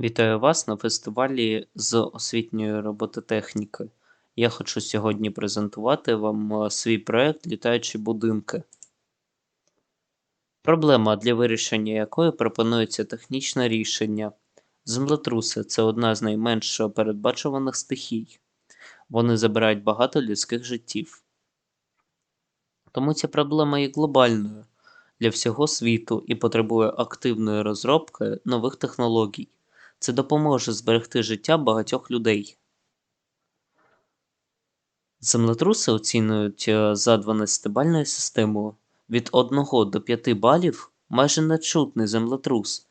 Вітаю вас на фестивалі з освітньої робототехніки. Я хочу сьогодні презентувати вам е, свій проект Літаючі будинки. Проблема, для вирішення якої пропонується технічне рішення. Землетруси це одна з найменш передбачуваних стихій. Вони забирають багато людських життів. Тому ця проблема є глобальною для всього світу і потребує активної розробки нових технологій. Це допоможе зберегти життя багатьох людей. Землетруси оцінюють е, за 12-бальною системою від 1 до 5 балів майже нечутний землетрус,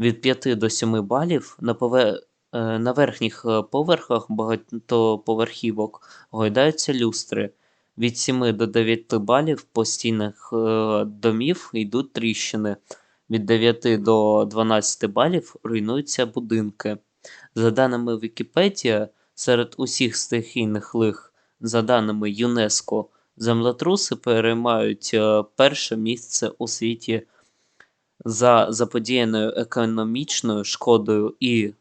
від 5 до 7 балів на, пове... е, на верхніх е, поверхах багатоповерхівок гойдаються люстри. Від 7 до 9 балів по стінах е, домів йдуть тріщини. Від 9 до 12 балів руйнуються будинки. За даними Вікіпедія, серед усіх стихійних лих, за даними ЮНЕСКО, землетруси переймають е, перше місце у світі за заподіяною економічною шкодою і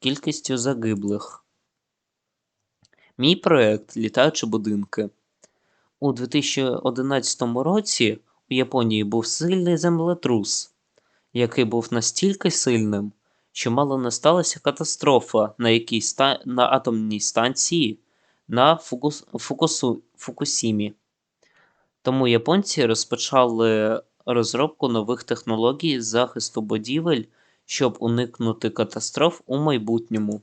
кількістю загиблих. Мій проект Літаючі будинки. У 2011 році у Японії був сильний землетрус, який був настільки сильним, що мало не сталася катастрофа на якій ста... на атомній станції на Фукус... Фукусу... Фукусімі. Тому японці розпочали розробку нових технологій захисту будівель, щоб уникнути катастроф у майбутньому.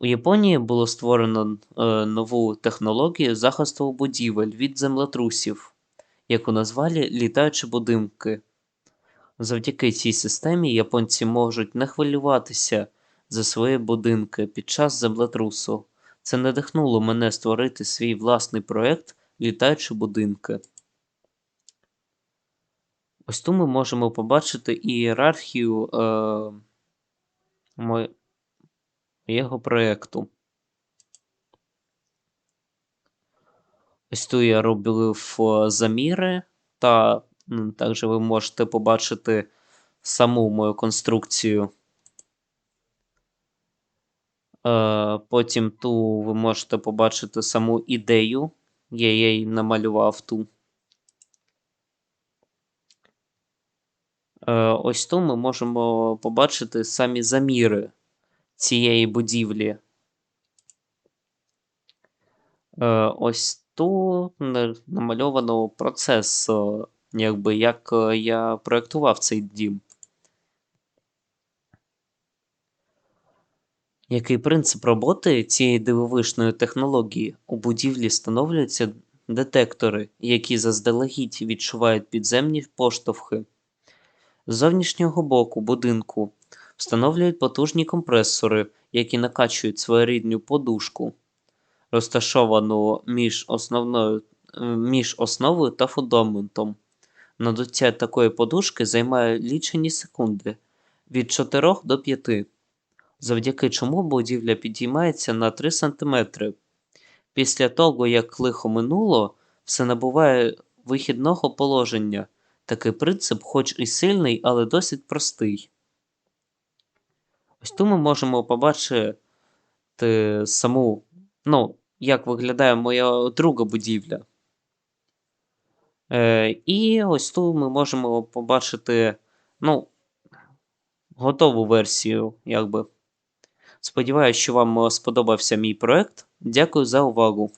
У Японії було створено е, нову технологію захисту будівель від землетрусів, яку назвали літаючі будинки. Завдяки цій системі японці можуть не хвилюватися за свої будинки під час землетрусу. Це надихнуло мене створити свій власний проект літаючі будинки. Ось тут ми можемо побачити ієрархію е, моєго проєкту. Ось тут я робив заміри, та також ви можете побачити саму мою конструкцію. Е, потім тут ви можете побачити саму ідею, я її намалював ту. Е, ось тут ми можемо побачити самі заміри цієї будівлі. Е, ось тут намальовано процес, якби як я проєктував цей дім. Який принцип роботи цієї дивовижної технології? У будівлі встановлюються детектори, які заздалегідь відчувають підземні поштовхи. З зовнішнього боку будинку встановлюють потужні компресори, які накачують своєрідну подушку, розташовану між основною, між основою та фундаментом. Надуття такої подушки займає лічені секунди від 4 до 5 завдяки чому будівля підіймається на 3 см. Після того, як лихо минуло, все набуває вихідного положення. Такий принцип, хоч і сильний, але досить простий. Ось тут ми можемо побачити саму, ну, як виглядає моя друга будівля. Е, І ось тут ми можемо побачити, ну, готову версію, якби. Сподіваюсь, що вам сподобався мій проект. Дякую за увагу!